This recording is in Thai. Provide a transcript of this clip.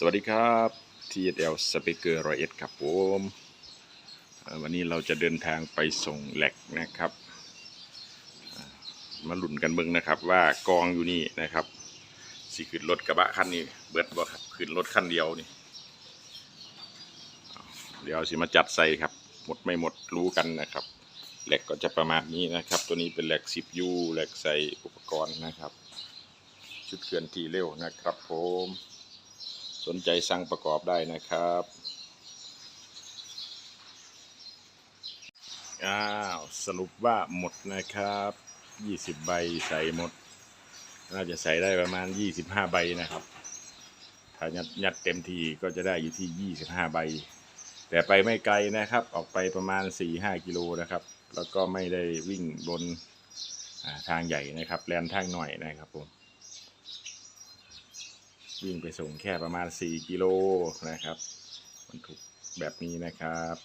สวัสดีครับ TSL Speaker ร้อยเอ็ดครับผมวันนี้เราจะเดินทางไปส่งแหลกนะครับ มาหลุนกันเบิ่งนะครับว่ากองอยู่นี่นะครับสิขึ้นรถกระบะคันนี้เบิดบ่ครับขึ้นรถคันเดียวนี่เอาเดี๋ยวสิมาจัดใส่ครับ หมดไม่หมดรู้กันนะครับแหลกก็จะประมาณนี้นะครับ ตัวนี้เป็นแหลก 10U แหลกใส่อุปกรณ์นะครับ ชุดเคลื่อนที่เร็วนะครับผม สนใจสั่งประกอบได้นะครับอ้าวสรุปว่าหมดนะครับ 20 ใบใส่หมด น่าจะใส่ได้ประมาณ 25 ใบนะครับ ถ้ายัดยัดเต็มทีก็จะได้อยู่ที่ 25 ใบ แต่ไปไม่ไกลนะครับ ออกไปประมาณ 4-5 กิโลนะครับ แล้วก็ไม่ได้วิ่งบนทางใหญ่นะครับ แลนทางหน่อยนะครับผม วิ่งไปส่งแค่ประมาณ 4 กิโลนะครับบรรทุกแบบนี้นะครับ